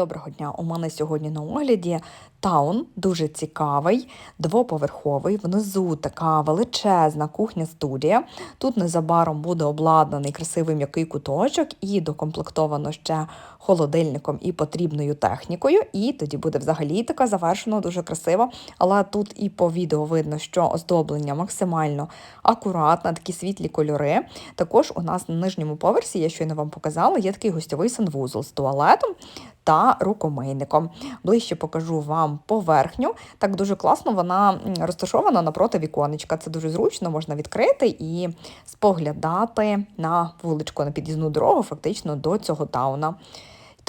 Доброго дня! У мене сьогодні на огляді таун, дуже цікавий, двоповерховий. Внизу така величезна кухня-студія. Тут незабаром буде обладнаний красивий м'який куточок і докомплектовано ще холодильником і потрібною технікою. І тоді буде взагалі така завершено, дуже красиво. Але тут і по відео видно, що оздоблення максимально акуратне, такі світлі кольори. Також у нас на нижньому поверсі, я щойно вам показала, є такий гостьовий санвузол з туалетом та рукомийником. Ближче покажу вам поверхню. Так дуже класно вона розташована напроти віконечка. Це дуже зручно, можна відкрити і споглядати на вуличку, на під'їзну дорогу, фактично до цього тауна.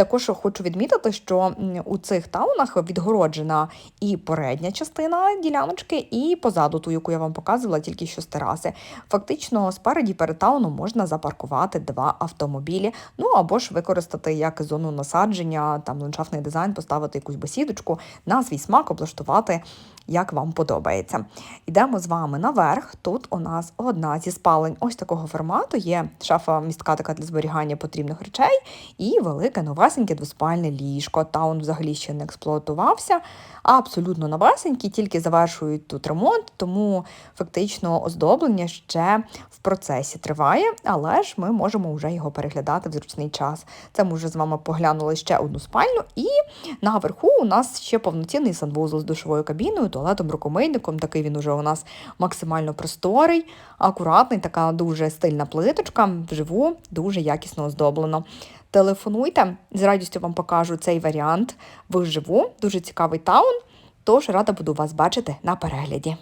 Також хочу відмітити, що у цих таунах відгороджена і передня частина діляночки, і позаду ту, яку я вам показувала, тільки що з тераси. Фактично, спереді перед тауном можна запаркувати два автомобілі, ну або ж використати як зону насадження, там ландшафтний дизайн, поставити якусь бесідочку, на свій смак облаштувати, як вам подобається. Йдемо з вами наверх. Тут у нас одна зі спалень ось такого формату. Є шафа містка така для зберігання потрібних речей і велике новесеньке двоспальне ліжко. Таун взагалі ще не експлуатувався, а абсолютно новесенький, тільки завершують тут ремонт, тому фактично оздоблення ще в процесі триває, але ж ми можемо вже його переглядати в зручний час. Це ми вже з вами поглянули ще одну спальню, і наверху у нас ще повноцінний санвузол з душовою кабіною, туалетом, рукомийником. Такий він уже у нас максимально просторий, акуратний, така дуже стильна плиточка, вживу, дуже якісно оздоблено. Телефонуйте, з радістю вам покажу цей варіант вживу. Дуже цікавий таун. Тож рада буду вас бачити на перегляді.